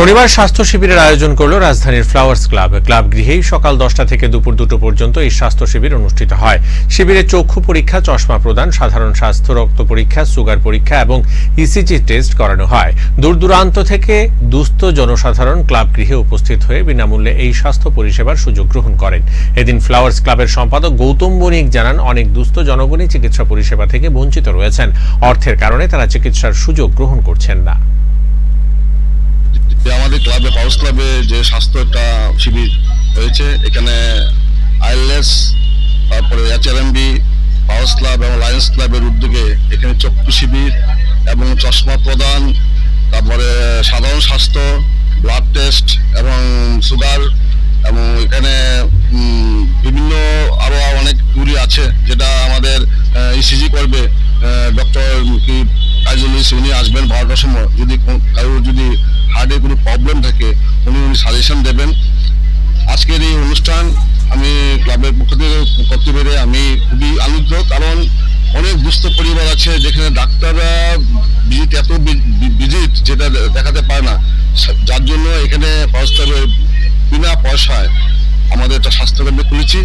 শনিবার স্বাস্থ্য শিবিরের আয়োজন করল রাজধানীর ফ্লাওয়ার্স ক্লাব। ক্লাব গৃহেই সকাল দশটা থেকে দুপুর দুটো পর্যন্ত এই স্বাস্থ্য শিবির অনুষ্ঠিত হয়। শিবিরে চক্ষু পরীক্ষা, চশমা প্রদান, সাধারণ স্বাস্থ্য রক্ত পরীক্ষা, সুগার পরীক্ষা এবং ইসিজি টেস্ট করানো হয়। দূর দূরান্ত থেকে দুস্থ জনসাধারণ ক্লাব গৃহে উপস্থিত হয়ে বিনামূল্যে এই স্বাস্থ্য পরিষেবার সুযোগ গ্রহণ করেন। এদিন ফ্লাওয়ার্স ক্লাবের সম্পাদক গৌতম বণিক জানান, অনেক দুস্থ জনগণই চিকিৎসা পরিষেবা থেকে বঞ্চিত রয়েছেন। অর্থের কারণে তারা চিকিৎসার সুযোগ গ্রহণ করছেন না। আমাদের ক্লাবে পাউস ক্লাবে যে স্বাস্থ্য একটা শিবির হয়েছে, এখানে আইএলএস, তারপরে এইচআরএমবি পাউস ক্লাব এবং লায়ন্স ক্লাবের উদ্যোগে এখানে চক্ষু শিবির এবং চশমা প্রদান, তারপরে সাধারণ স্বাস্থ্য ব্লাড টেস্ট এবং সুগার এবং এখানে বিভিন্ন আরও অনেক টুরি আছে যেটা আমাদের ইসিজি করবে ডক্টর উনি আসবেন বারোটার সময় যদি কারোর যদি হার্টে কোনো প্রবলেম থাকে, উনি উনি সাজেশন দেবেন। আজকের এই অনুষ্ঠান আমি ক্লাবের পক্ষ থেকে করতে পেরে আমি খুবই আনন্দিত, কারণ অনেক দুস্থ পরিবার আছে যেখানে ডাক্তাররা ভিজিট এত ভিজিট যেটা দেখাতে পারে না। যার জন্য এখানে পারস্পরিক বিনা পয়সায়। আমাদের একটা স্বাস্থ্যকেন্দ্র খুলেছি।